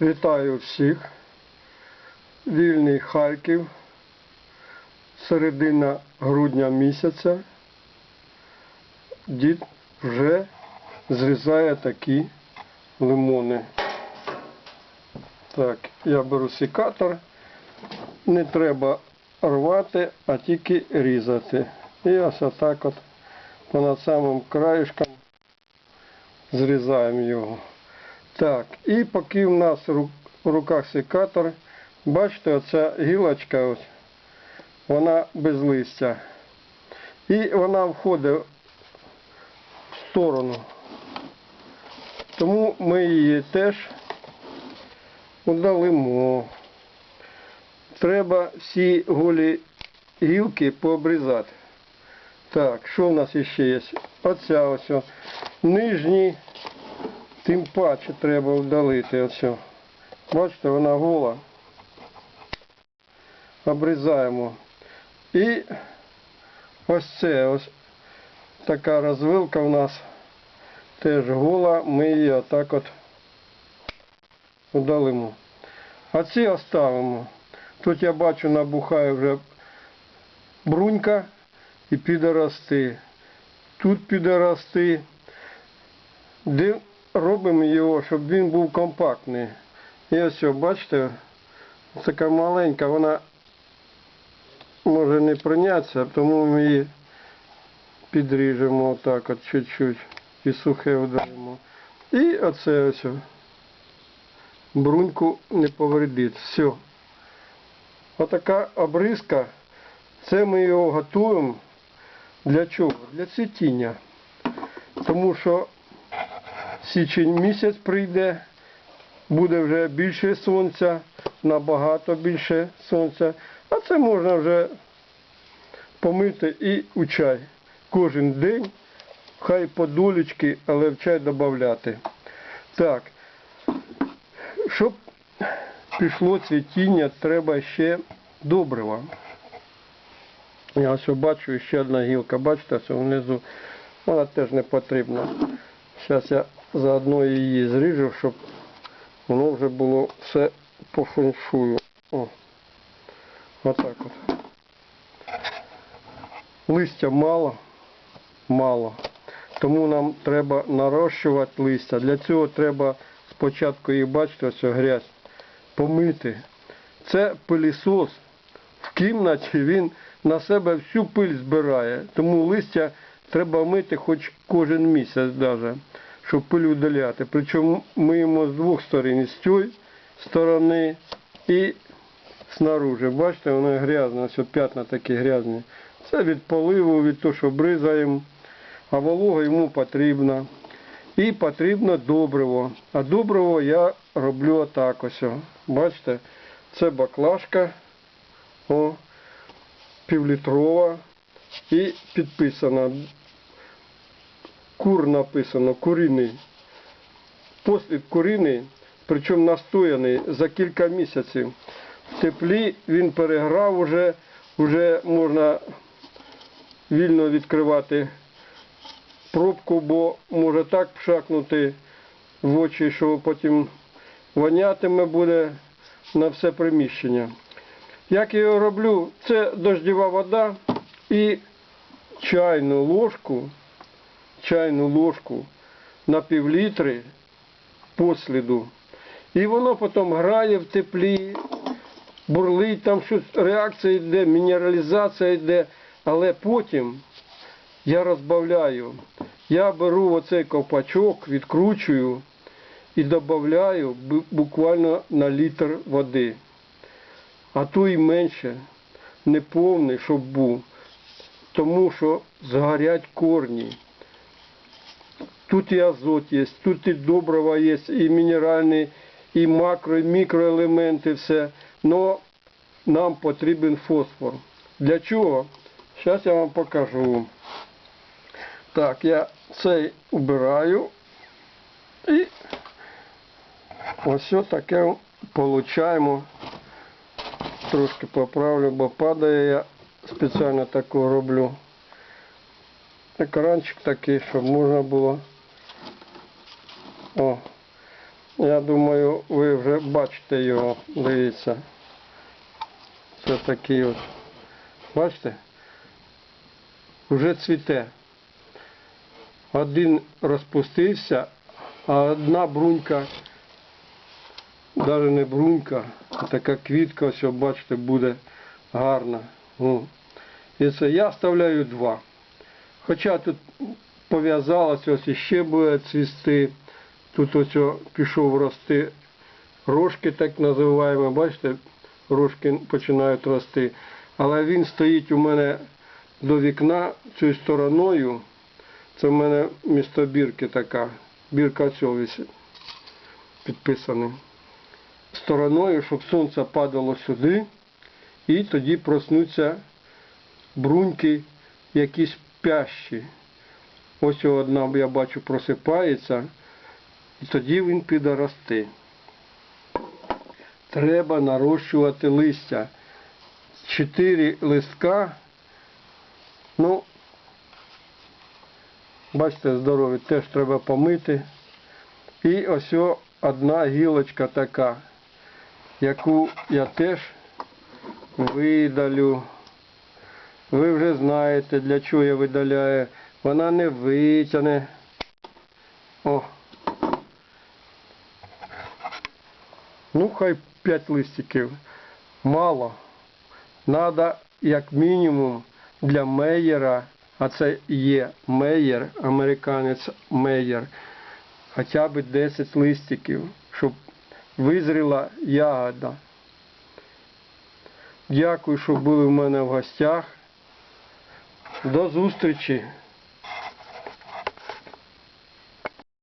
Вітаю всіх. Вільний Харків. Середина грудня місяця. Дід вже зрізає такі лимони. Так, я беру секатор. Не треба рвати, а тільки різати. І ось отак от понад самим краєшком зрізаємо його. Так, і поки в нас в руках секатор, бачите, оця гілочка ось, вона без листя. І вона входить в сторону. Тому ми її теж удалимо. Треба всі голі гілки пообрізати. Так, що в нас ще є? Оця ось. о. Нижні Тим паче треба вдалити оцю. Бачите, вона гола. Обрізаємо. І ось це ось така розвилка в нас теж гола. Ми її отак от удалимо. А ці оставимо. Тут я бачу набухає вже брунька і піде рости. Тут піде рости. Де робимо його, щоб він був компактний. І ось, бачите, така маленька, вона може не прийнятися, тому ми її підріжемо отак от чуть-чуть і сухе вдаримо. І оце ось бруньку не повредить. Все. Отака обрізка. Це ми його готуємо для чого? Для цвітіння. Тому що січень місяць прийде, буде вже більше сонця, набагато більше сонця. А це можна вже помити і у чай. Кожен день, хай по долічки, але в чай додати. Так, щоб пішло цвітіння, треба ще добрива. Я ось бачу ще одна гілка, бачите, ось внизу. Вона теж не потрібна. Зараз я заодно її зріжу, щоб воно вже було все по феншую. О. Отак от. Листя мало, мало. Тому нам треба нарощувати листя. Для цього треба спочатку їх бачите, ось грязь, помити. Це пилісос. В кімнаті він на себе всю пиль збирає. Тому листя треба мити хоч кожен місяць даже, щоб пиль удаляти. Причому миємо з двох сторон, з цієї сторони і снаружи. Бачите, воно грязне, ось п'ятна такі грязні. Це від поливу, від того, що бризаємо, а волога йому потрібна. І потрібно добриво. А добриво я роблю отак ось. Бачите, це баклажка. Півлітрова і підписано. Кур написано, куріний. Послід куріний, причому настояний за кілька місяців. В теплі він переграв уже, вже можна вільно відкривати пробку, бо може так пшакнути в очі, що потім вонятиме буде на все приміщення. Як я його роблю, це дождєва вода і чайну ложку, чайну ложку на півлітри посліду. І воно потім грає в теплі, бурлить, там щось реакція йде, мінералізація йде, але потім я розбавляю. Я беру оцей ковпачок, відкручую і додаю буквально на літр води а то й менше, не повний, щоб був, тому що згорять корні. Тут і азот є, тут і добрива є, і мінеральні, і макро, і мікроелементи, все. Но нам потрібен фосфор. Для чого? Зараз я вам покажу. Так, я цей убираю і ось таке получаємо. Трошки поправлю, бо падає я спеціально таку роблю. Екранчик такий, щоб можна було. О. Я думаю, ви вже бачите його. Дивіться. Це такий от. Бачите? Вже цвіте. Один розпустився, а одна брунька, навіть не брунька, а така квітка, ось бачите, буде гарна. О. І це я ставляю два. Хоча тут пов'язалося, ось іще буде цвісти. Тут ось пішов рости рожки, так називаємо, бачите, рожки починають рости. Але він стоїть у мене до вікна цією стороною. Це в мене місто бірки така. Бірка цього підписаний. Стороною, щоб сонце падало сюди, і тоді проснуться бруньки якісь пящі. Ось одна, я бачу, просипається, і тоді він піде рости. Треба нарощувати листя. Чотири листка. Ну, бачите, здорові, теж треба помити. І ось одна гілочка така, яку я теж видалю. Ви вже знаєте, для чого я видаляю. Вона не витягне. О. Ну, хай 5 листиків. Мало. Надо, як мінімум, для меєра, а це є меєр, американець меєр, хоча б 10 листиків, щоб визріла ягода. Дякую, що були в мене в гостях. До зустрічі!